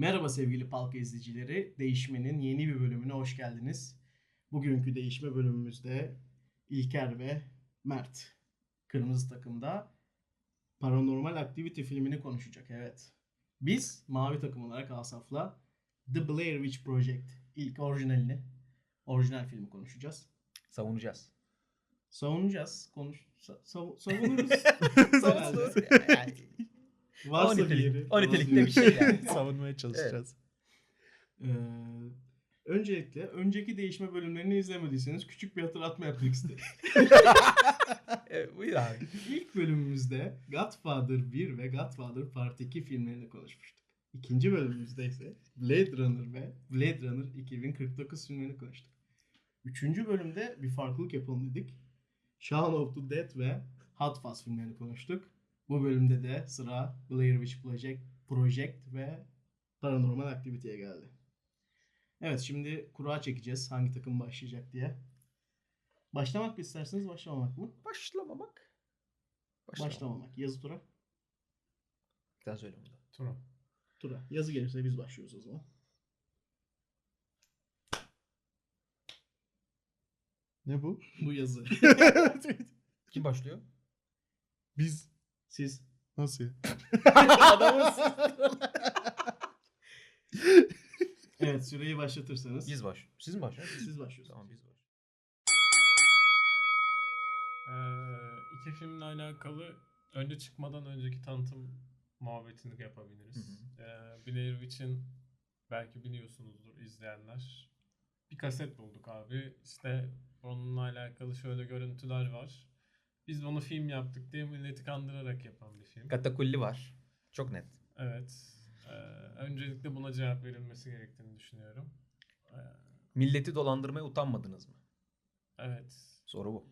Merhaba sevgili Palka izleyicileri. Değişmenin yeni bir bölümüne hoş geldiniz. Bugünkü değişme bölümümüzde İlker ve Mert kırmızı takımda Paranormal Activity filmini konuşacak. Evet. Biz mavi takım olarak Asaf'la The Blair Witch Project ilk orijinalini, orijinal filmi konuşacağız. Savunacağız. Savunacağız. Konuş sa- sav- savunuruz. Savunulur. Yani, Varsa o bir nitelik- yeri. o nitelikte bir şey yani. Savunmaya çalışacağız. Ee, öncelikle önceki değişme bölümlerini izlemediyseniz küçük bir hatırlatma yapmak istedim. evet, buyur abi. İlk bölümümüzde Godfather 1 ve Godfather Part 2 filmlerini konuşmuştuk. İkinci bölümümüzde ise Blade Runner ve Blade Runner 2049 filmlerini konuştuk. Üçüncü bölümde bir farklılık yapalım dedik. Shaun of the Dead ve Hot Fuzz filmlerini konuştuk. Bu bölümde de sıra Blair Witch Project, Project ve Paranormal Activity'ye geldi. Evet şimdi kura çekeceğiz hangi takım başlayacak diye. Başlamak mı isterseniz başlamamak mı? Başlamamak. Başlamamak. Yazı tura. Sen söyle bunu. Tamam. Tura. Yazı gelirse biz başlıyoruz o zaman. Ne bu? Bu yazı. Kim başlıyor? Biz Siz. nasıl ya? Adamız. Evet süreyi başlatırsanız. Biz baş. Siz mi başlıyorsunuz? Siz başlıyorsunuz. Tamam biz baş. Ee, iki filmle alakalı önce çıkmadan önceki tanıtım muhabbetini yapabiliriz. Ee, Blair Witch'in belki biliyorsunuzdur izleyenler. Bir kaset bulduk abi. İşte onunla alakalı şöyle görüntüler var. Biz bunu film yaptık diye milleti kandırarak yapan bir film. Katakulli var. Çok net. Evet. Ee, öncelikle buna cevap verilmesi gerektiğini düşünüyorum. Ee, Milleti dolandırmaya utanmadınız mı? evet. Soru bu.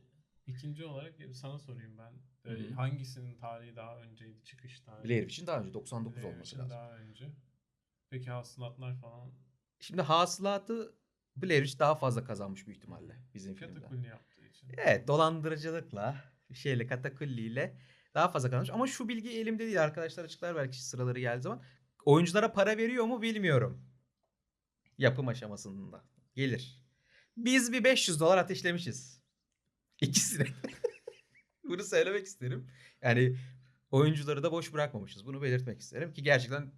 İkinci olarak sana sorayım ben. Ee, Hı hı. hangisinin tarihi daha önceydi, çıkış tarihi? Blair için daha önce 99 Blair olması için lazım. Daha önce. Peki hasılatlar falan Şimdi hasılatı Blair Witch daha fazla kazanmış büyük ihtimalle bizim filmden. katakulli yaptığı için. Evet dolandırıcılıkla şeyle katakulliyle daha fazla kazanmış. Ama şu bilgi elimde değil arkadaşlar açıklar belki sıraları geldiği zaman. Oyunculara para veriyor mu bilmiyorum. Yapım aşamasında. Gelir. Biz bir 500 dolar ateşlemişiz. İkisine. Bunu söylemek isterim. Yani oyuncuları da boş bırakmamışız. Bunu belirtmek isterim ki gerçekten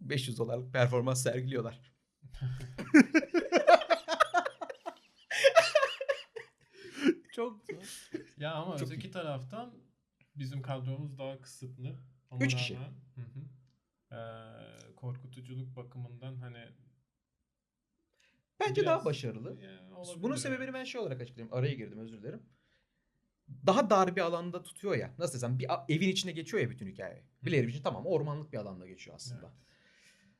500 dolarlık performans sergiliyorlar. Çok zor. Ya ama Çok öteki iyi. taraftan bizim kadromuz daha kısıtlı. Ama Üç kişi. rağmen- Hı hı. Ee, korkutuculuk bakımından hani Bence Biraz- daha başarılı. Ya, olabilir Bunun sebebini ben şey olarak açıklayayım. Araya girdim özür dilerim. Daha dar bir alanda tutuyor ya. Nasıl desem bir evin içine geçiyor ya bütün hikaye. Blair Witch'in tamam ormanlık bir alanda geçiyor aslında. Evet.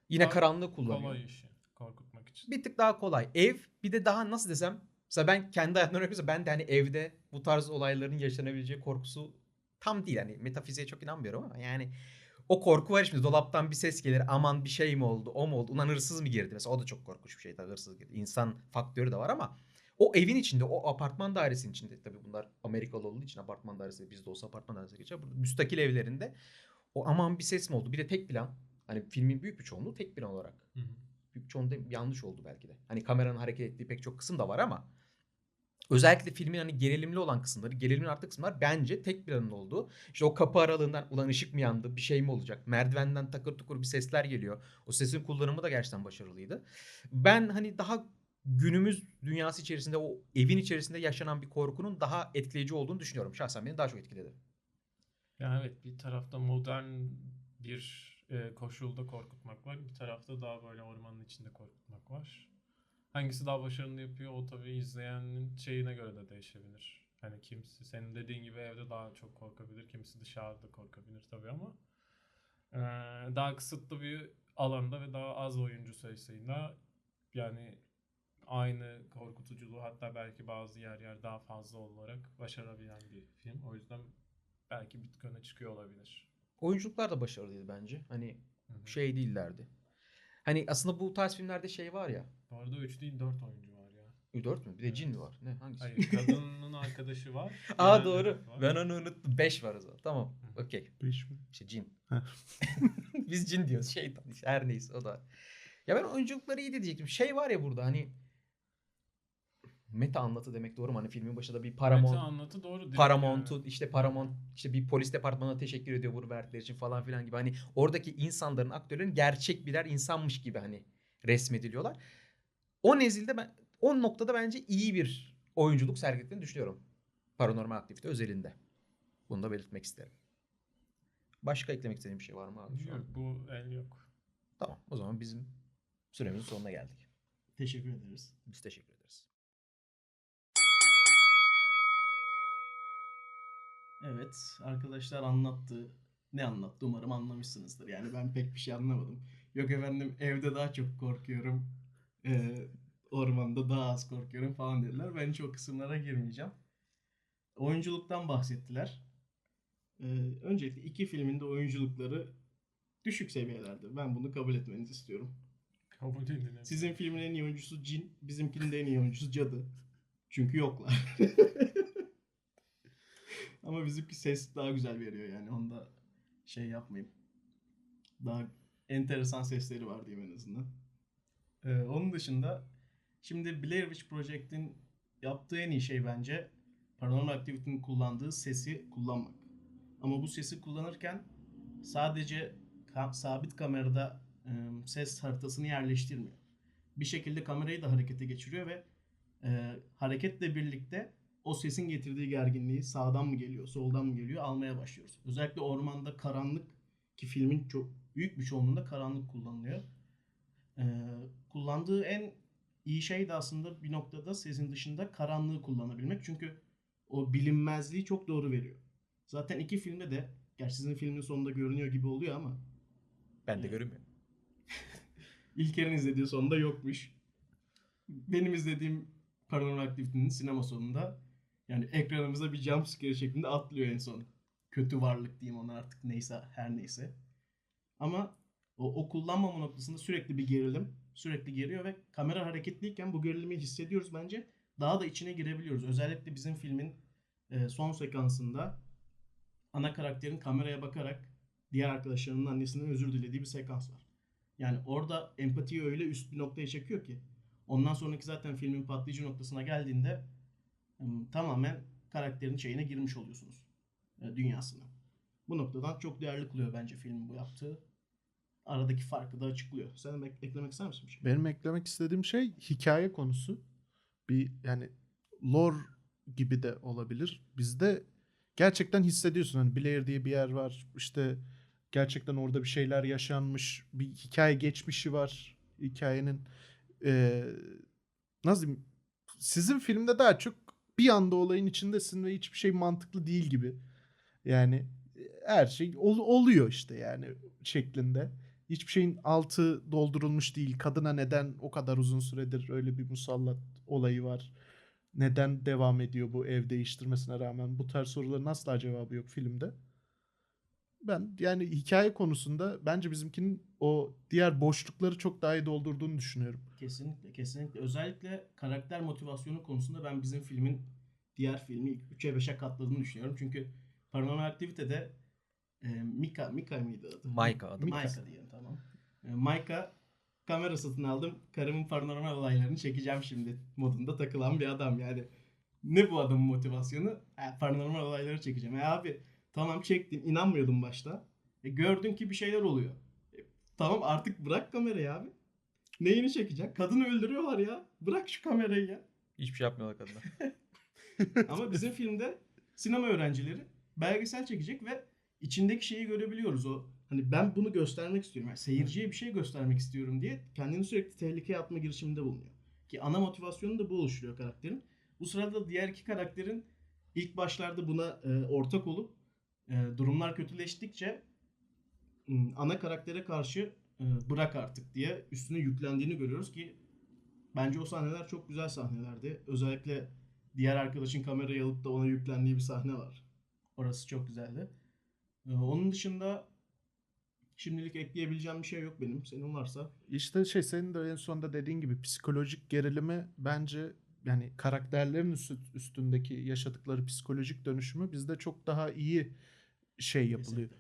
Yine Daha karanlığı kullanıyor. kolay işi korkutmak için. Bir tık daha kolay. Ev bir de daha nasıl desem mesela ben kendi hayatımdan örnek ben de hani evde bu tarz olayların yaşanabileceği korkusu tam değil. Hani metafiziğe çok inanmıyorum ama yani o korku var şimdi dolaptan bir ses gelir aman bir şey mi oldu o mu oldu ulan hırsız mı girdi mesela o da çok korkunç bir şey tabii hırsız girdi. İnsan faktörü de var ama o evin içinde o apartman dairesinin içinde tabii bunlar Amerikalı olduğu için apartman dairesi bizde olsa apartman dairesi geçer. Burada müstakil evlerinde o aman bir ses mi oldu bir de tek plan hani filmin büyük bir çoğunluğu tek plan olarak Hı hı. büyük çoğunda yanlış oldu belki de. Hani kameranın hareket ettiği pek çok kısım da var ama özellikle filmin hani gerilimli olan kısımları, gerilimin arttığı kısımlar bence tek planın olduğu. İşte o kapı aralığından ulan ışık mı yandı, bir şey mi olacak? Merdivenden takır tukur bir sesler geliyor. O sesin kullanımı da gerçekten başarılıydı. Ben hani daha günümüz dünyası içerisinde o evin içerisinde yaşanan bir korkunun daha etkileyici olduğunu düşünüyorum. Şahsen beni daha çok etkiledi. Ya evet bir tarafta modern bir e, koşulda korkutmak var. Bir tarafta daha böyle ormanın içinde korkutmak var. Hangisi daha başarılı yapıyor o tabii izleyenin şeyine göre de değişebilir. Hani kimisi senin dediğin gibi evde daha çok korkabilir. Kimisi dışarıda korkabilir tabii ama e, daha kısıtlı bir alanda ve daha az oyuncu sayısıyla yani aynı korkutuculuğu hatta belki bazı yer yer daha fazla olarak başarabilen bir film. O yüzden belki öne çıkıyor olabilir. Oyunculuklar da başarılıydı bence. Hani Hı hı. şey değillerdi. Hani aslında bu tarz filmlerde şey var ya. Bu arada 3 değil 4 oyuncu var ya. 4 mü? Bir de Evet. cin mi var? Ne? Hangisi? Hayır kadının arkadaşı var. Aa doğru. var. Ben onu unuttum. 5 var o zaman. Tamam. Okey. Şey, Beş mi? İşte cin. Hı Biz cin diyoruz. Şeytan işte her neyse o da. Ya ben oyunculukları iyi diyecektim. Şey var ya burada hani meta anlatı demek doğru mu? Hani filmin başında bir Paramount Meta anlatı doğru. direkt Paramount'u yani. işte Paramount işte bir polis departmanına teşekkür ediyor bunu verdikleri için falan filan gibi. Hani oradaki insanların aktörlerin gerçek birer insanmış gibi hani resmediliyorlar. O nezilde ben o noktada bence iyi bir oyunculuk sergilediğini düşünüyorum. Paranormal aktivite özelinde. Bunu da belirtmek isterim. Başka eklemek istediğin bir şey var mı abi şu an? Yok bu el yok. Tamam o zaman bizim süremizin sonuna geldik. Teşekkür ederiz. Biz teşekkür ederiz. Evet arkadaşlar anlattı. Ne anlattı umarım anlamışsınızdır. Yani ben pek bir şey anlamadım. Yok efendim evde daha çok korkuyorum. Ee, ormanda daha az korkuyorum falan dediler. Ben hiç o kısımlara girmeyeceğim. Oyunculuktan bahsettiler. Ee, öncelikle iki filmin de oyunculukları düşük seviyelerde. Ben bunu kabul etmenizi istiyorum. Kabul edin. Sizin filmin en iyi oyuncusu Cin, bizimkinin de en iyi oyuncusu Cadı. Çünkü yoklar. Ama bizimki ses daha güzel veriyor yani. Onda şey yapmayayım. Daha enteresan sesleri var diyeyim en azından. Ee, onun dışında şimdi Blair Witch Project'in yaptığı en iyi şey bence Paranormal Activity'nin kullandığı sesi kullanmak. Ama bu sesi kullanırken sadece ka- sabit kamerada e, ses haritasını yerleştirmiyor. Bir şekilde kamerayı da harekete geçiriyor ve e, hareketle birlikte o sesin getirdiği gerginliği sağdan mı geliyor, soldan mı geliyor almaya başlıyoruz. Özellikle ormanda karanlık ki filmin çok büyük bir çoğunluğunda karanlık kullanılıyor. E, kullandığı en iyi şey de aslında bir noktada sesin dışında karanlığı kullanabilmek. Çünkü o bilinmezliği çok doğru veriyor. Zaten iki filmde de gerçi sizin filmin sonunda görünüyor gibi oluyor ama Ben de Evet. görünmüyorum. İlker'in izlediği sonunda yokmuş. Benim izlediğim Paranormal Activity'nin sinema sonunda yani ekranımıza bir jumpscare şeklinde atlıyor en son. Kötü varlık diyeyim ona artık neyse her neyse. Ama o, o kullanmama noktasında sürekli bir gerilim. Sürekli geriyor ve kamera hareketliyken bu gerilimi hissediyoruz bence. Daha da içine girebiliyoruz. Özellikle bizim filmin e, son sekansında ana karakterin kameraya bakarak diğer arkadaşlarının annesinden özür dilediği bir sekans var. Yani orada empatiyi öyle üst bir noktaya çekiyor ki. Ondan sonraki zaten filmin patlayıcı noktasına geldiğinde ım, tamamen karakterin şeyine girmiş oluyorsunuz. e, Dünyasına. Bu noktadan çok değerli kılıyor bence filmin bu yaptığı. Aradaki farkı da açıklıyor. Sen ek- eklemek ister misin bir şey? Benim eklemek istediğim şey hikaye konusu. Bir yani lore gibi de olabilir. Bizde gerçekten hissediyorsun hani Blair diye bir yer var. İşte gerçekten orada bir şeyler yaşanmış. Bir hikaye geçmişi var. Hikayenin eee nasıl diyeyim? Sizin filmde daha çok bir anda olayın içindesin ve hiçbir şey mantıklı değil gibi. Yani her şey ol- oluyor işte yani şeklinde. Hiçbir şeyin altı doldurulmuş değil. Kadına neden o kadar uzun süredir öyle bir musallat olayı var? Neden devam ediyor bu ev değiştirmesine rağmen? Bu tarz soruların asla cevabı yok filmde. Ben yani hikaye konusunda bence bizimkinin o diğer boşlukları çok daha iyi doldurduğunu düşünüyorum. Kesinlikle, kesinlikle. Özellikle karakter motivasyonu konusunda ben bizim filmin diğer filmi 3'e 5'e katladığını düşünüyorum. Çünkü Paranormal Activity'de e, Mika, Mika mıydı adı? Maika adı. Maika diyelim E, Maika kamera satın aldım. Karımın paranormal olaylarını çekeceğim şimdi modunda takılan bir adam yani. Ne bu adamın motivasyonu? E, paranormal olayları çekeceğim. E abi tamam çektim. inanmıyordum başta. E, gördün ki bir şeyler oluyor. E, tamam artık bırak kamerayı abi. Neyini çekeceksin? Kadını öldürüyorlar ya. Bırak şu kamerayı ya. Hiçbir şey yapmıyorlar kadına. Ama bizim filmde sinema öğrencileri belgesel çekecek ve içindeki şeyi görebiliyoruz. O hani ben bunu göstermek istiyorum. Yani seyirciye bir şey göstermek istiyorum diye kendini sürekli tehlikeye atma girişiminde bulunuyor. Ki ana motivasyonu da bu oluşturuyor karakterin. Bu sırada diğer iki karakterin ilk başlarda buna e, ortak olup e, durumlar kötüleştikçe ana karaktere karşı e, bırak artık diye üstüne yüklendiğini görüyoruz ki bence o sahneler çok güzel sahnelerdi. Özellikle diğer arkadaşın kamerayı alıp da ona yüklendiği bir sahne var. Orası çok güzeldi. Ee, onun dışında şimdilik ekleyebileceğim bir şey yok benim. Senin varsa. İşte şey senin de en sonunda dediğin gibi psikolojik gerilimi bence yani karakterlerin üstü- üstündeki yaşadıkları psikolojik dönüşümü bizde çok daha iyi şey yapılıyor.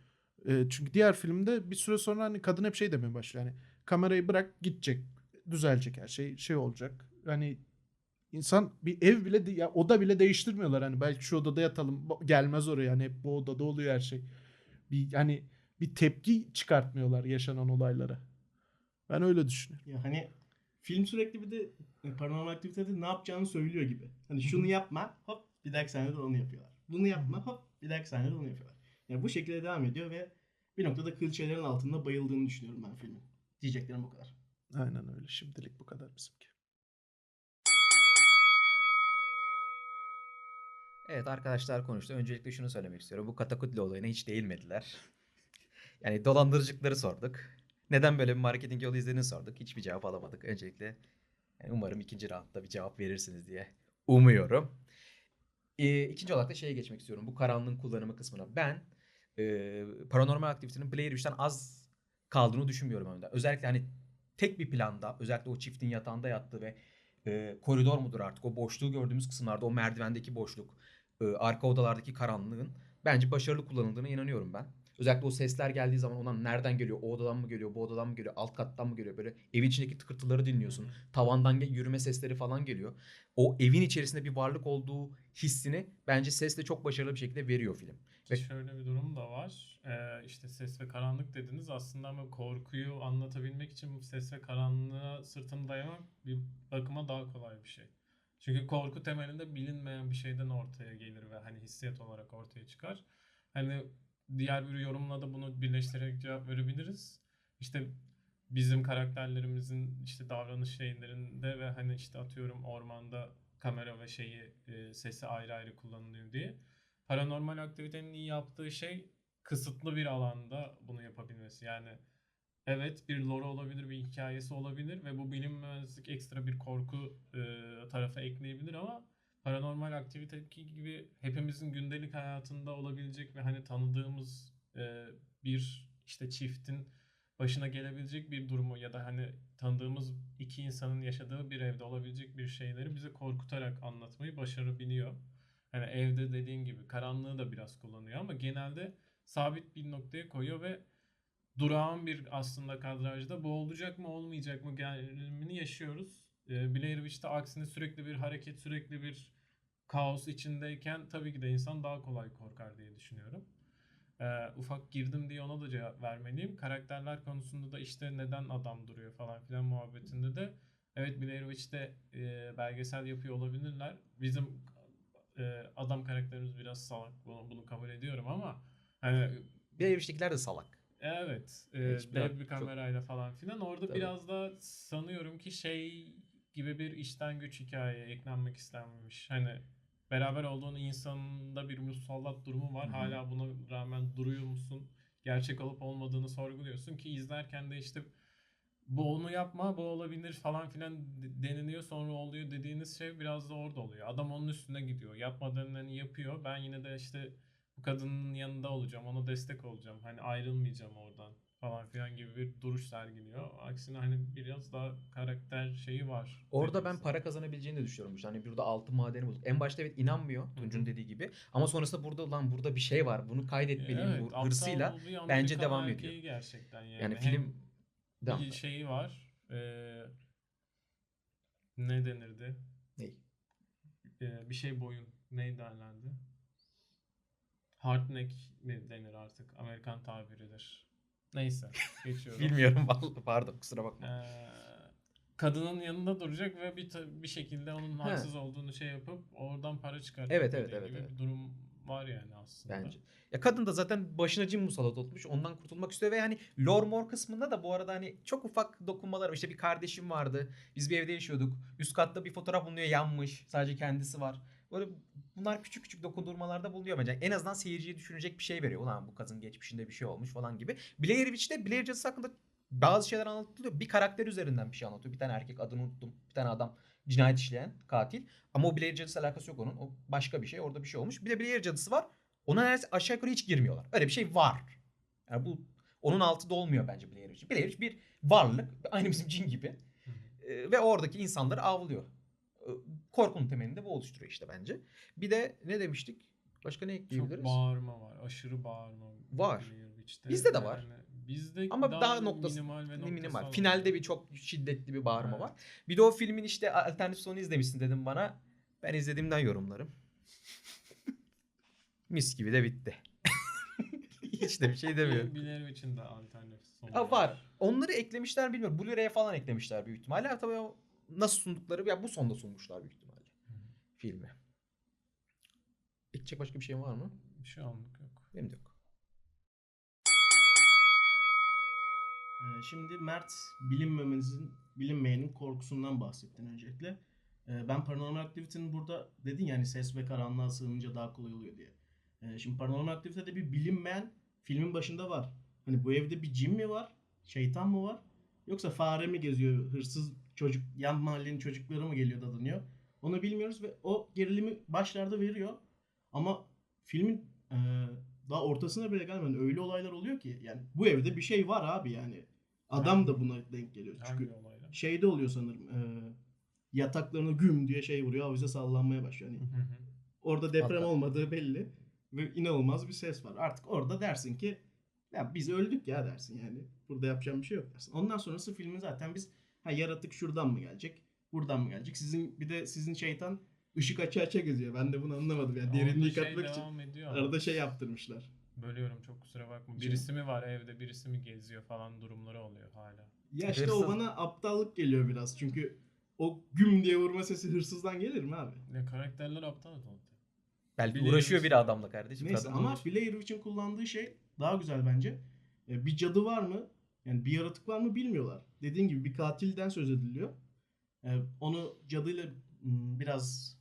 E, çünkü diğer filmde bir süre sonra hani kadın hep şey demeye başlıyor. Yani kamerayı bırak gidecek. Düzelecek her şey. Şey olacak. Hani insan bir ev bile ya oda bile değiştirmiyorlar. Hani belki şu odada yatalım. Gelmez oraya. Yani hep bu odada oluyor her şey. Bir hani bir tepki çıkartmıyorlar yaşanan olaylara. Ben öyle düşünüyorum. Ya hani film sürekli bir de e, paranormal aktivitede ne yapacağını söylüyor gibi. Hani şunu yapma hop bir dahaki sahnede onu yapıyorlar. Bunu yapma hop bir dahaki sahnede onu yapıyorlar. Yani bu şekilde devam ediyor ve bir noktada klişelerin altında bayıldığını düşünüyorum ben filmin. Diyeceklerim bu kadar. Aynen öyle. Şimdilik bu kadar bizimki. Evet arkadaşlar konuştu. Öncelikle şunu söylemek istiyorum. Bu Katakutli olayına hiç değinmediler. Yani dolandırıcılıkları sorduk. Neden böyle bir marketing yolu izlediğini sorduk. Hiçbir cevap alamadık. Öncelikle yani umarım ikinci roundda bir cevap verirsiniz diye umuyorum. Ee, ikinci olarak da şeye geçmek istiyorum. Bu karanlığın kullanımı kısmına. Ben e, paranormal aktivitenin Blair Witch'ten az kaldığını düşünmüyorum önden. Özellikle hani tek bir planda özellikle o çiftin yatağında yattığı ve e, koridor mudur artık o boşluğu gördüğümüz kısımlarda o merdivendeki boşluk e, arka odalardaki karanlığın bence başarılı kullanıldığına inanıyorum ben. Özellikle o sesler geldiği zaman ona nereden geliyor? O odadan mı geliyor? Bu odadan mı geliyor? Alt kattan mı geliyor? Böyle evin içindeki tıkırtıları dinliyorsun. Tavandan yürüme sesleri falan geliyor. O evin içerisinde bir varlık olduğu hissini bence sesle çok başarılı bir şekilde veriyor film. Ve- Şöyle bir durum da var. Ee, işte ses ve karanlık dediniz. Aslında ama korkuyu anlatabilmek için bu ses ve karanlığa sırtını dayamak bir bakıma daha kolay bir şey. Çünkü korku temelinde bilinmeyen bir şeyden ortaya gelir ve hani hissiyat olarak ortaya çıkar. Hani diğer bir yorumla da bunu birleştirerek cevap verebiliriz. İşte bizim karakterlerimizin işte davranış şeylerinde ve hani işte atıyorum ormanda kamera ve şeyi e, sesi ayrı ayrı kullanılıyor diye. Paranormal aktivitenin iyi yaptığı şey kısıtlı bir alanda bunu yapabilmesi. Yani evet bir lore olabilir, bir hikayesi olabilir ve bu bilinmezlik ekstra bir korku e, tarafa ekleyebilir ama paranormal aktiviteki gibi hepimizin gündelik hayatında olabilecek ve hani tanıdığımız e, bir işte çiftin başına gelebilecek bir durumu ya da hani tanıdığımız iki insanın yaşadığı bir evde olabilecek bir şeyleri bize korkutarak anlatmayı başarabiliyor. Hani evde dediğin gibi karanlığı da biraz kullanıyor ama genelde sabit bir noktaya koyuyor ve durağan bir aslında kadrajda bu olacak mı olmayacak mı gerilimini yaşıyoruz. Ee, Blair Witch'te aksine sürekli bir hareket, sürekli bir kaos içindeyken tabii ki de insan daha kolay korkar diye düşünüyorum. Ee, ufak girdim diye ona da cevap vermeliyim. Karakterler konusunda da işte neden adam duruyor falan filan muhabbetinde de evet Blair Witch'te e, belgesel yapıyor olabilirler. Bizim e, adam karakterimiz biraz salak. Bunu, bunu kabul ediyorum ama hani Bir evişlikler de salak. Evet. E, dev bir çok- kamerayla falan filan. Orada Tabii. biraz da sanıyorum ki şey gibi bir içten güç hikayeye eklenmek istenmemiş. Hani beraber olduğun insanında bir musallat durumu var. Hı hı. Hala buna rağmen duruyor musun? Gerçek olup olmadığını sorguluyorsun ki izlerken de işte bu onu yapma, bu olabilir falan filan de- deniliyor sonra oluyor dediğiniz şey biraz da orada oluyor. Adam onun üstüne gidiyor. Yapmadığını yapıyor. Ben yine de işte bu kadının yanında olacağım, ona destek olacağım. Hani ayrılmayacağım oradan falan filan gibi bir duruş sergiliyor. Aksine hani biraz daha karakter şeyi var. Orada ben para kazanabileceğini de düşünüyorum. İşte Hani burada altın madeni bulduk. En başta evet inanmıyor Tunç'un dediği gibi. Ama sonrasında burada lan burada bir şey var. Bunu kaydetmeliyim Evet, bu hırsıyla. bence devam ediyor. gerçekten yani. Yani Hem film devam. bir şeyi var. Ee, ne denirdi? Ney? Ee, bir şey boyun. Ne derlendi? Hardneck mi denir artık? Amerikan tabiridir. Neyse. Geçiyorum. Bilmiyorum vallahi pardon kusura bakma. Ee, kadının yanında duracak ve bir bir şekilde onun haksız olduğunu şey yapıp oradan para çıkartacak. Evet, evet, evet, gibi evet. Bir durum var yani aslında. Bence. Ya kadın da zaten başına cin musallat olmuş. Ondan kurtulmak istiyor ve yani lore mor kısmında da bu arada hani çok ufak dokunmalar var. İşte bir kardeşim vardı. Biz bir evde yaşıyorduk. Üst katta bir fotoğraf bulunuyor yanmış. Sadece kendisi var. Böyle bunlar küçük küçük dokundurmalarda bulunuyor bence. En azından seyirciye düşünecek bir şey veriyor. Ulan bu kızın geçmişinde bir şey olmuş falan gibi. Blair Witch'te Blair cadısı hakkında bazı şeyler anlatılıyor. Bir karakter üzerinden bir şey anlatıyor. Bir tane erkek adını unuttum. Bir tane adam cinayet işleyen katil. Ama o Blair cadısı alakası yok onun. O başka bir şey. Orada bir şey olmuş. Bir de Blair cadısı var. Ona neredeyse aşağı yukarı hiç girmiyorlar. Öyle bir şey var. Yani bu onun altı dolmuyor bence Blair Witch. Blair Witch bir varlık. Aynı bizim cin gibi. Hı hı. Ee, ve oradaki insanları avlıyor. Korkunun temelinde bu oluşturuyor işte bence. Bir de ne demiştik? Başka ne Çok ekleyebiliriz? bağırma var. Aşırı bağırma. Var. Witch'te. Bizde de var. Yani bizde Ama daha noktası minimal ve noktası minimal. Finalde bir çok şiddetli bir bağırma Evet. var. Bir de o filmin işte alternatif sonu izlemişsin dedim bana. Ben izlediğimden yorumlarım. Mis gibi de bitti. Hiç de bir şey demiyorum. Blair için de alternatif sonu Ha, var. Onları eklemişler mi bilmiyorum. Blu-ray'e falan eklemişler büyük ihtimalle. Tabii nasıl sundukları ya bu sonda sunmuşlar büyük ihtimalle filmi. Ekleyecek başka bir şey var mı? Şu anlık yok. Benim de yok. Ee, Şimdi Mert bilinmemenizin, bilinmeyenin korkusundan bahsettin öncelikle. Ee, Ben Paranormal Activity'nin burada dedin yani ses ve karanlığa sığınınca daha kolay oluyor diye. Ee, Şimdi Paranormal Activity'de bir bilinmeyen filmin başında var. Hani bu evde bir cin mi var? Şeytan mı var? Yoksa fare mi geziyor? Hırsız çocuk, yan mahallenin çocukları mı geliyor dadanıyor? Onu bilmiyoruz ve o gerilimi başlarda veriyor. Ama filmin e, daha ortasına bile gelmeden öyle olaylar oluyor ki yani bu evde bir şey var abi yani. Adam da buna denk geliyor. Çünkü şeyde oluyor sanırım. e, yataklarına güm diye şey vuruyor. Avize sallanmaya başlıyor. Hı hı. orada deprem Hatta- olmadığı belli ve inanılmaz bir ses var. Artık orada dersin ki ya biz öldük ya dersin yani. Burada yapacağım bir şey yok dersin. Ondan sonrası filmin zaten biz ha yaratık şuradan mı gelecek? Buradan mı gelecek? Sizin bir de sizin şeytan ışık açı açı geziyor. Ben de bunu anlamadım. Yani derinliği şey katmak için ediyor arada şey yaptırmışlar. Bölüyorum çok kusura bakma. Şey- Birisi mi var evde, birisi mi geziyor falan durumları oluyor hala. Ya işte Hırsız- o bana aptallık geliyor biraz. Çünkü o güm diye vurma sesi hırsızdan gelir mi abi? Ne karakterler aptal zaten. Belki Bileği uğraşıyor uğraşıyor. biri adamla kardeşim. Neyse ama uğraş- Blair Witch'in kullandığı şey daha güzel bence. Bir cadı var mı? Yani bir yaratık var mı bilmiyorlar. Dediğin gibi bir katilden söz ediliyor. E, Onu cadıyla mm, biraz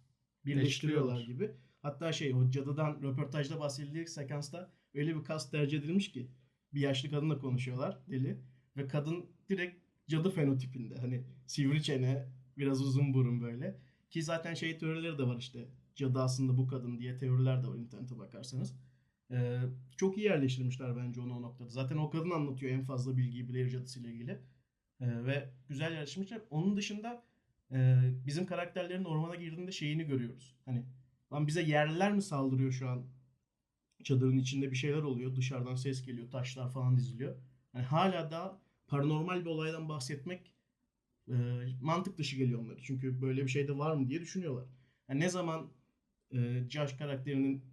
birleştiriyorlar gibi. Hatta şey o cadıdan röportajda bahsedildiği sekansta öyle bir kas tercih edilmiş ki bir yaşlı kadınla konuşuyorlar deli ve kadın direkt cadı fenotipinde hani sivri çene biraz uzun burun böyle ki zaten şey teorileri de var işte cadı aslında bu kadın diye teoriler de var internete bakarsanız. Ee, çok iyi yerleştirmişler bence onu o noktada. Zaten o kadın anlatıyor en fazla bilgiyi Blair cadısı ile ilgili. Ee, ve güzel yerleştirmişler. Onun dışında e, bizim karakterlerin ormana girdiğinde şeyini görüyoruz. Hani lan bize yerliler mi saldırıyor şu an? Çadırın içinde bir şeyler oluyor. Dışarıdan ses geliyor. Taşlar falan diziliyor. Yani hala da paranormal bir olaydan bahsetmek e, mantık dışı geliyor onlara. Çünkü böyle bir şey de var mı diye düşünüyorlar. Yani ne zaman e, Josh karakterinin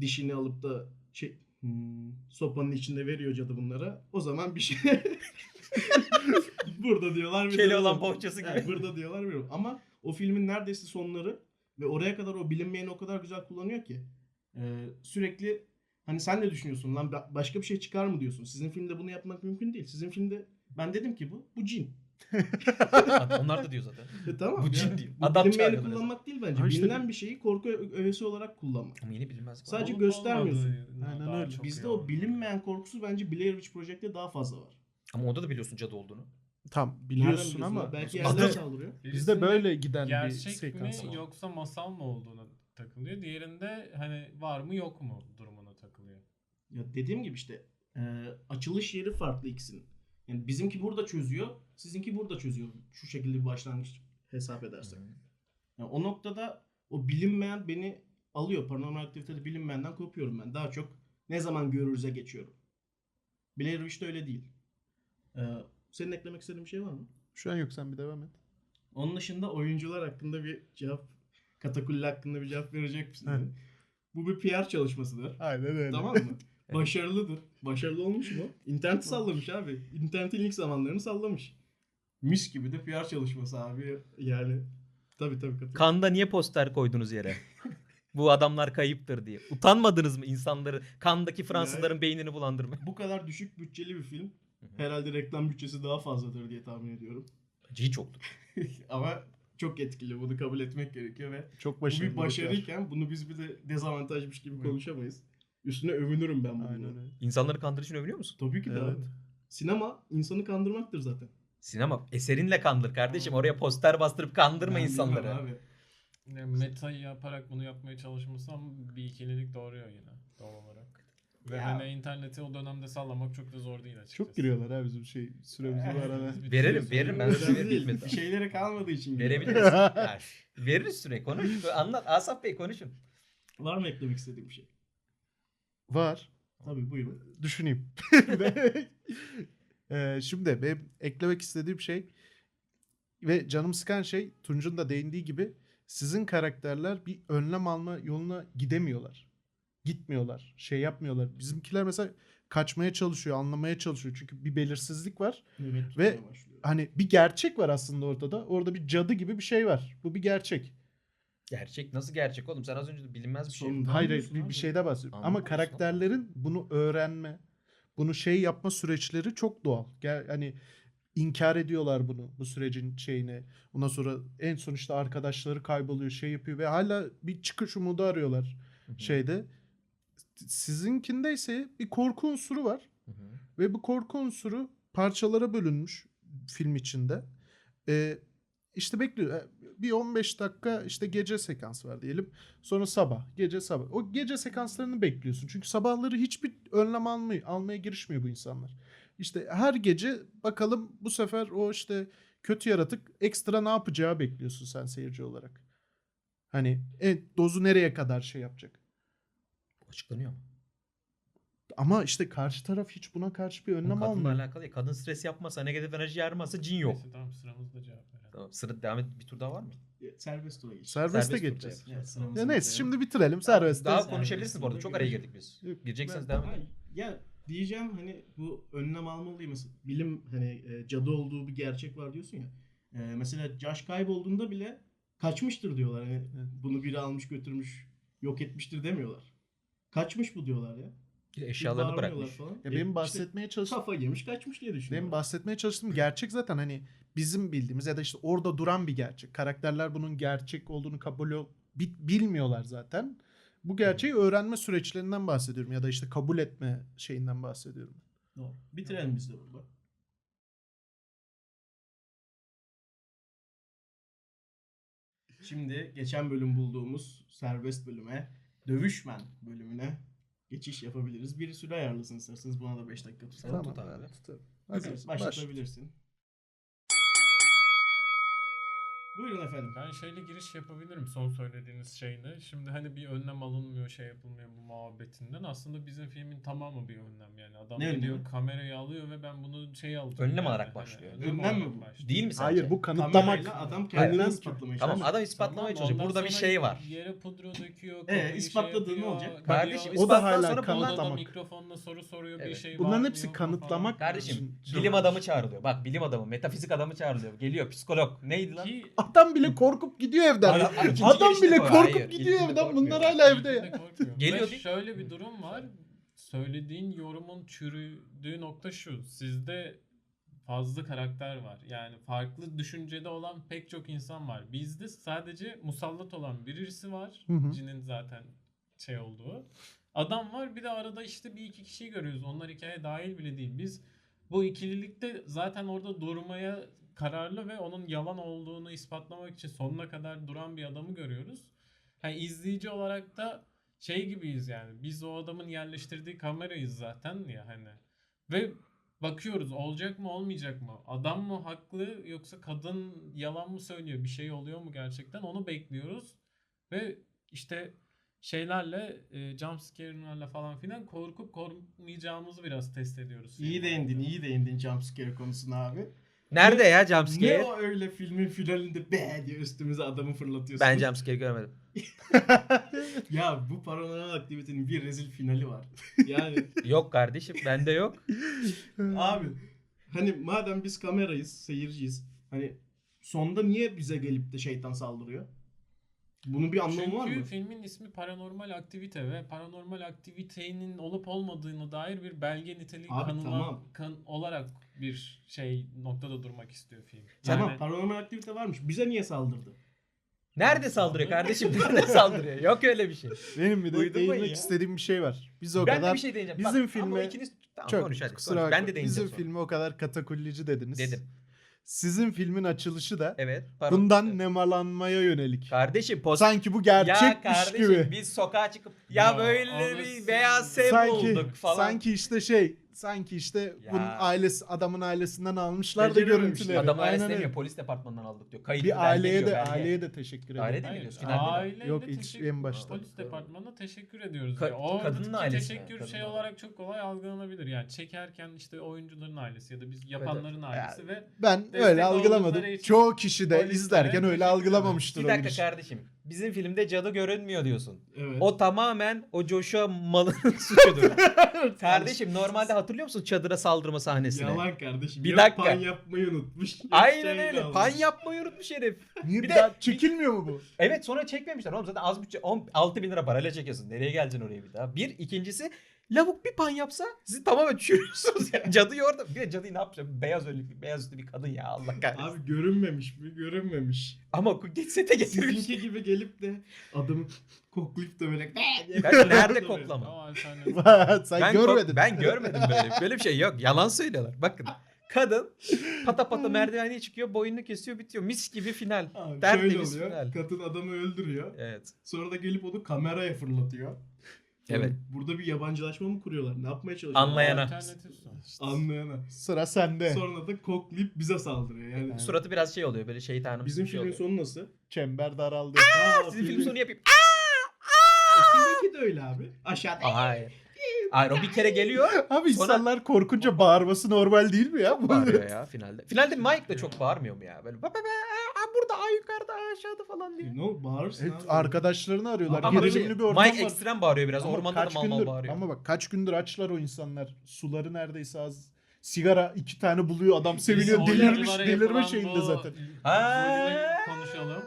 dişini alıp da şey hmm, sopanın içinde veriyor cadı bunlara. O zaman bir şey burada diyorlar. bir de- Keloğlan bohçası gibi. Yani burada diyorlar bilmiyorum. Ama o filmin neredeyse sonları ve oraya kadar o bilinmeyeni o kadar güzel kullanıyor ki e, sürekli hani sen ne düşünüyorsun lan Ba- başka bir şey çıkar mı diyorsun. Sizin filmde bunu yapmak mümkün değil. Sizin filmde ben dedim ki bu bu cin. Onlar da diyor zaten. E, tamam. Bu cin. Bu Adam bilinmeyeni kullanmak değil bence. Ama işte Bilinen bir- bir şeyi korku öğesi olarak kullanmak. Ama yine bilinmezlik var. Sadece Olup göstermiyorsun. Aynen öyle. Bizde o bilinmeyen korkusu bence Blair Witch Project'te daha fazla var. Ama onda da biliyorsun cadı olduğunu. Tam biliyorsun ama belki Bizde- yerden saldırıyor. bizde böyle giden bir gerçek sekans mi var. yoksa masal mı olduğuna takılıyor. Diğerinde hani var mı yok mu durumuna takılıyor. Ya dediğim gibi işte e, açılış yeri farklı ikisinin. Yani bizimki burada çözüyor, sizinki burada çözüyor. Şu şekilde bir başlangıç hesap edersek. Yani o noktada o bilinmeyen beni alıyor. Paranormal aktivitede bilinmeyenden kopuyorum ben. Daha çok ne zaman görürüze geçiyorum. Blair Witch'te öyle değil. Ee, senin eklemek istediğin bir şey var mı? Şu an yok sen bir devam et. Onun dışında oyuncular hakkında bir cevap, Katakulli hakkında bir cevap verecek misin? Evet. Bu bir PR çalışmasıdır. Aynen öyle. Tamam mı? Başarılıdır. Başarılı olmuş mu? İnterneti sallamış abi. İnternetin ilk zamanlarını sallamış. Mis gibi de PR çalışması abi. Yani tabii tabii katılıyorum. Kanda niye poster koydunuz yere? Bu adamlar kayıptır diye. Utanmadınız mı insanları kandaki Fransızların beynini bulandırmaya? Bu kadar düşük bütçeli bir film. Herhalde reklam bütçesi daha fazladır diye tahmin ediyorum. Bence hiç yoktur. Ama çok etkili. Bunu kabul etmek gerekiyor ve Çok bu başarılı. bir başarıyken bunu biz bir de dezavantajmış gibi konuşamayız. Üstüne övünürüm ben bununla. Aynen öyle. İnsanları kandırıcı için övünüyor musun? Tabii ki de Evet. abi. Sinema insanı kandırmaktır zaten. Sinema eserinle kandır kardeşim. Oraya poster bastırıp kandırma Ben insanları. Abi. Yani metayı yaparak bunu yapmaya çalışması ama bir ikililik doğuruyor yine doğal olarak. Ve Ya. hani interneti o dönemde sallamak çok da zor değil açıkçası. Çok giriyorlar ha bizim şey süremizi bu arada. Biz Veririm, bitiriyoruz. veririm. Ben Önemli size değil. veririm. Bir şeylere kalmadığı için. Verebiliriz. Yani, veririz süre. Konuş. Anlat. Asaf Bey konuşun. Var mı eklemek istediğim bir şey? Var. Tabii buyurun. düşüneyim. Ee, şimdi benim eklemek istediğim şey ve canım sıkan şey Tunç'un da değindiği gibi sizin karakterler bir önlem alma yoluna gidemiyorlar. Gitmiyorlar. Şey yapmıyorlar. Bizimkiler mesela kaçmaya çalışıyor, anlamaya çalışıyor. Çünkü bir belirsizlik var. Evet, Ve- başlıyor. Hani bir gerçek var aslında ortada. Orada bir cadı gibi bir şey var. Bu bir gerçek. Gerçek nasıl gerçek oğlum? Sen az önce de bilinmez bir şey. Sonunda Hayır hayır bir, bir şeyde bahsediyorum. Ama karakterlerin bunu öğrenme, bunu şey yapma süreçleri çok doğal. Gel hani inkar ediyorlar bunu bu sürecin şeyini. Ondan sonra en son işte arkadaşları kayboluyor, şey yapıyor ve hala bir çıkış umudu arıyorlar Hı hı. şeyde. Sizinkinde ise bir korku unsuru var Hı hı. ve bu korku unsuru parçalara bölünmüş film içinde. Ee, işte bekliyor. Ee, Bir 15 dakika işte gece sekans var diyelim. Sonra sabah, gece sabah. O gece sekanslarını bekliyorsun. Çünkü sabahları hiçbir önlem almaya, almaya girişmiyor bu insanlar. İşte her gece bakalım bu sefer o işte kötü yaratık ekstra ne yapacağı bekliyorsun sen seyirci olarak. Hani en, dozu nereye kadar şey yapacak. Açıklanıyor mu? Ama işte karşı taraf hiç buna karşı bir önlem kadınla almıyor. alakalı ya. Kadın stres yapmasa, negatif enerji yarmasa cin yok. Neyse tamam sıramızda cevap verelim. Tamam, sıra devam et. Bir tur daha var mı? Serbest tura geç. Serbeste Serbest geçeceğiz. Evet, sıramızı Ya neyse şimdi bitirelim serbest. Daha konuşabilirsiniz bu arada. Çok araya girdik biz. Yok, Girecekseniz devam edin. Ya diyeceğim hani bu önlem almalıyım. Mesela bilim hani e, cadı olduğu bir gerçek var diyorsun ya. E, mesela Josh kaybolduğunda bile kaçmıştır diyorlar. Hani Evet. bunu biri almış götürmüş yok etmiştir demiyorlar. Kaçmış bu diyorlar ya. Eşyalarını bırakmış. Falan. Ya E, benim işte bahsetmeye çalıştığım kafa yemiş kaçmış diye düşünüyorum. benim bahsetmeye çalıştığım gerçek zaten hani bizim bildiğimiz ya da işte orada duran bir gerçek. Karakterler bunun gerçek olduğunu kabul bilmiyorlar zaten. Bu gerçeği öğrenme süreçlerinden bahsediyorum ya da işte kabul etme şeyinden bahsediyorum. Doğru. Bitirelim biz de burada. Şimdi geçen bölüm bulduğumuz serbest bölüme, dövüşmen bölümüne geçiş yapabiliriz. Bir süre ayarlasın isterseniz buna da 5 dakika tutalım. Tamam. tut abi. evet, tutarım. Baş. başlatabilirsin. Buyurun efendim. Ben şeyle giriş yapabilirim son söylediğiniz şeyle. Şimdi hani bir önlem alınmıyor şey yapılmıyor bu muhabbetinden. Aslında bizim filmin tamamı bir önlem yani. Adam Ne gidiyor önlemi? kamerayı alıyor ve ben bunu şey alacağım. Önlem yani. alarak Hani başlıyor. önlem Önlem mi olarak bu? başlıyor. Değil mi sence? Hayır bu kanıtlamak. Kamerayla adam kendini Hayır. ispatlamaya Tamam çalışıyor. adam ispatlamaya Tamam, çalışıyor. Burada bir şey var. Yere pudra döküyor. Ee, kafayı ispatladığı ne yapıyor, olacak? Kardeşim, O da hala sonra bunlar- kanıtlamak. mikrofonla soru soruyor bir Evet. şey Bunların var hepsi kanıtlamak. Kardeşim Şimdi- bilim adamı çağrılıyor. Bak bilim adamı, metafizik adamı çağrılıyor. Geliyor psikolog. Neydi lan? Ki Adam bile korkup gidiyor evden. Adam- bile koy. korkup Hayır, gidiyor ilkinde evden. korkmuyor. Bunlar hala evde İlkinde ya. korkmuyor. Geliyor Ve değil- şöyle bir durum var. Söylediğin yorumun çürüdüğü nokta şu. Sizde fazla karakter var. Yani farklı düşüncede olan pek çok insan var. Bizde sadece musallat olan birisi var. Hı hı. Cinin zaten şey olduğu. Adam var bir de arada işte bir iki kişiyi görüyoruz. Onlar hikaye dahil bile değil. Biz bu ikililikte zaten orada durmaya kararlı ve onun yalan olduğunu ispatlamak için sonuna kadar duran bir adamı görüyoruz. Yani izleyici olarak da şey gibiyiz yani. Biz o adamın yerleştirdiği kamerayız zaten ya hani. Ve bakıyoruz olacak mı olmayacak mı? Adam mı haklı yoksa kadın yalan mı söylüyor? Bir şey oluyor mu gerçekten? Onu bekliyoruz. Ve işte şeylerle e, jump scare'lerle falan filan korkup korkmayacağımızı biraz test ediyoruz. İyi değindin, iyi değindin jumpscare konusuna abi. Nerede ya Ne jumpscare? o öyle filmin finalinde be diye üstümüze adamı fırlatıyorsun. Ben jumpscare görmedim. Ya bu paranormal aktivitenin bir rezil finali var. Yani Yok kardeşim bende yok. abi hani madem biz kamerayız, seyirciyiz. Hani sonda niye bize gelip de şeytan saldırıyor? Bunun bir anlamı Çünkü var mı? filmin ismi Paranormal Aktivite ve paranormal aktivitenin olup olmadığına dair bir belge niteliği Abi kanıla, tamam. kan, olarak bir şey noktada durmak istiyor film. Tamam Yani- paranormal aktivite varmış. Bize niye saldırdı? Nerede saldırıyor kardeşim? Nerede saldırıyor? Yok öyle bir şey. Benim bir de Uydurmayın değinmek ya. istediğim bir şey var. Biz o ben kadar bir şey diyeceğim. bizim Bak, ama filme- ikiniz tamam, çok konuş hadi. kusura konuş. Ben de değineceğim Bizim sonra. filmi o kadar katakullici dediniz. Dedim. Sizin filmin açılışı da Evet. pardon. bundan nemalanmaya yönelik. Kardeşim post Sanki bu ya gerçekmiş kardeşim gibi. biz sokağa çıkıp ya, Ya, böyle bir beyaz sev Sanki bulduk falan. sanki işte şey sanki işte Ya. bunun ailesi adamın ailesinden almışlar da görüntüleri. Adam ailesi demiyor polis departmanından aldık diyor. Kayıt Bir aileye de aileye de teşekkür ederim. Aile de mi diyorsun? Aileyle Yok, ilk- en başta. Polis departmanına teşekkür ediyoruz. Ka-. O kadının ailesine, teşekkür kadının şey ailesi. olarak çok kolay algılanabilir. Yani çekerken işte oyuncuların ailesi ya da biz yapanların ailesi ve Ben öyle algılamadım. Çoğu kişi de izlerken öyle algılamamıştır. Bir dakika kardeşim. Bizim filmde cadı görünmüyor diyorsun. Evet. O tamamen o Joshua malının suçudur. kardeşim normalde hatırlıyor musun çadıra saldırma sahnesini? Yalan kardeşim. Bir Ya dakika. Pan yapmayı unutmuş. ya Aynen şey öyle. kalmış. Pan yapmayı unutmuş herif. Niye Bir bir de- daha çekilmiyor mu bu? Evet sonra çekmemişler. Oğlum zaten az bütçe 6 bin lira parayla çekiyorsun. Nereye geleceksin oraya bir daha? Bir. ikincisi lavuk bir pan yapsa sizi tamamen çürüyorsunuz. ya. Cadıyı orada. Bir de cadıyı ne yapacak? Beyaz önlüklü, beyaz üstlü bir kadın ya Allah kahretsin. Abi görünmemiş mi? Görünmemiş. Ama geç sete getirmiş. Sizinki gibi gelip de adamı koklayıp da böyle Ben nerede koklama? alternatif. Sen ben görmedin. kok- ben görmedim böyle. Böyle bir şey yok. Yalan söylüyorlar. Bakın. Kadın pata pata merdiveneye çıkıyor, boynunu kesiyor, bitiyor. Mis gibi final. Abi Tertemiz şöyle oluyor. final. Kadın adamı öldürüyor. Evet. Sonra da gelip onu kameraya fırlatıyor. Evet. Burada bir yabancılaşma mı kuruyorlar? Ne yapmaya çalışıyorlar? Anlayana. Anlayana. Sıra sende. Sonra da koklayıp bize saldırıyor. Yani Suratı biraz şey oluyor böyle şeytanım bizim bir şey filmin oluyor. sonu nasıl? Çember daraldı. Aa, Sizin film filmin- sonu yapayım. E, sizinki de öyle abi. Aşağıda. Hayır. Hayır o bir kere geliyor. Abi Sonra- insanlar korkunca bağırması normal değil mi ya? Bağırıyor ya finalde. Finalde Mike de çok bağırmıyor mu ya? Böyle baba be aa, burada aa yukarıda aa, aşağıda falan diyor. Ne oldu? Bağırırsın Evet, abi. arkadaşlarını arıyorlar. Ama Gerilimli bir ortam Mike var. ekstrem bağırıyor biraz. Ama Ormanda da kaç mal mal gündür- bağırıyor. Ama bak kaç gündür açlar o insanlar. Suları neredeyse az. Sigara iki tane buluyor adam seviniyor. Biz Delirmiş, delirme şeyinde bu zaten. Ha. konuşalım.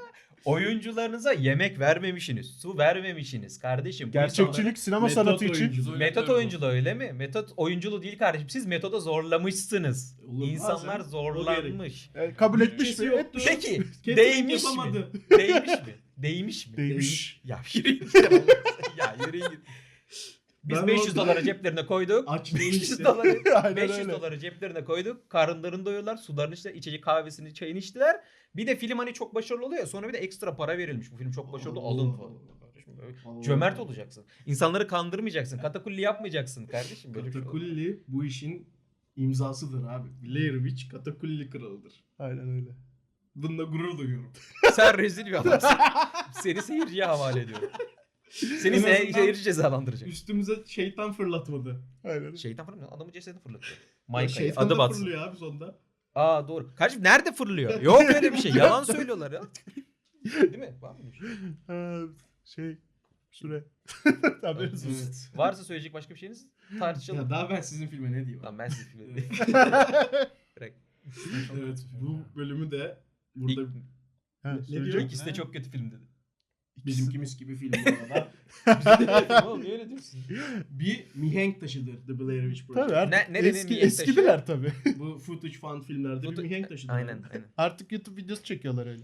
Oyuncularınıza yemek vermemişsiniz. Su vermemişsiniz kardeşim. Bu Gerçekçilik sinema Metot sanatı için. Metot oyunculuğu öyle mi? Metot oyunculuğu değil kardeşim. Siz metoda zorlamışsınız. Olur, İnsanlar bazen zorlanmış. E, kabul etmiş Bütçesi mi? yoktu. Etmiş. Peki Catering değmiş mi? yapamadı. Değmiş mi? Değmiş mi? Değmiş. Ya yürüyün ya yürüyün git. Biz Ben 500 orada- doları ceplerine koyduk. Açlığını 500 işte. doları Aynen 500 öyle. doları ceplerine koyduk. Karınlarını doyuyorlar. Sularını içtiler. içecek kahvesini, çayını içtiler. Bir de film hani çok başarılı oluyor ya. Sonra bir de ekstra para verilmiş. Bu film çok başarılı. Allah Alın Allah. falan. Kardeşim böyle Allah Cömert Allah. olacaksın. İnsanları kandırmayacaksın. Katakulli yapmayacaksın kardeşim. Böyle bir şey olur. Katakulli bu işin imzasıdır abi. Blair Witch Katakulli kralıdır. Aynen öyle. Bununla gurur duyuyorum. Sen rezil bir adamsın. Seni seyirciye havale ediyorum. Seni En se- azından- seyirci cezalandıracak. Üstümüze şeytan fırlatmadı. Aynen. Şeytan fırlıyor. Adamın cesedini fırlatıyor. Mayka'yı. şeytan Adı da batsın. fırlıyor abi sonda. Aa doğru. Kardeşim nerede fırlıyor? Yok öyle bir şey. Yalan söylüyorlar ya. Değil mi? Var mı? bir şey? Ha, şey süre. Haberiniz olsun. Evet. Varsa söyleyecek başka bir şeyiniz tartışalım. Ya daha ben sizin filme ne diyeyim? Lan ben sizi filmi Bırak. evet bu bölümü de burada İlk, Ha, Ne söyleyecek diyor? ikisi de çok kötü film dedi. Bizimkimiz gibi film bu arada. Oğlum niye öyle diyorsun? bir mihenk taşıdır The Blair Witch Project. Tabii artık Ne- nerenin eski, niye eskidiler tabii. Bu footage fan filmlerde Foto- bir mihenk taşıdır. Aynen aynen. Artık YouTube videosu çekiyorlar öyle.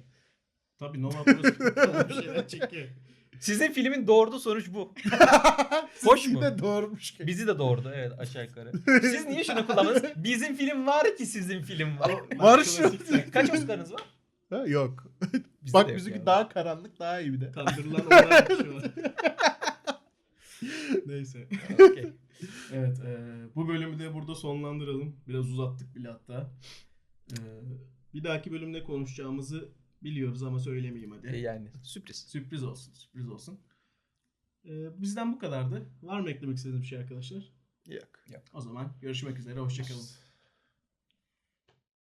Tabii Nova Pro'su bir şeyler çekiyor. Sizin filmin doğurduğu sonuç bu. Hoş mu? de doğurmuş ki. Bizi de doğurdu evet aşağı yukarı. Siz niye şunu kullandınız? Bizim film var ki sizin film var. Var şu- Klasik Kaç Oscar'ınız var? Ha, yok. Bizde Bak de yok bizimki daha karanlık daha iyi bir de. Kandırılan onlar şu an. Neyse. Okey. Evet, e, bu bölümü de burada sonlandıralım. Biraz uzattık bile hatta. E, bir dahaki bölümde konuşacağımızı biliyoruz ama söylemeyeyim hadi. E, Yani sürpriz. Sürpriz olsun, sürpriz olsun. E, bizden bu kadardı. Var mı eklemek istediğiniz bir şey arkadaşlar? Yok. O zaman görüşmek üzere, hoşçakalın.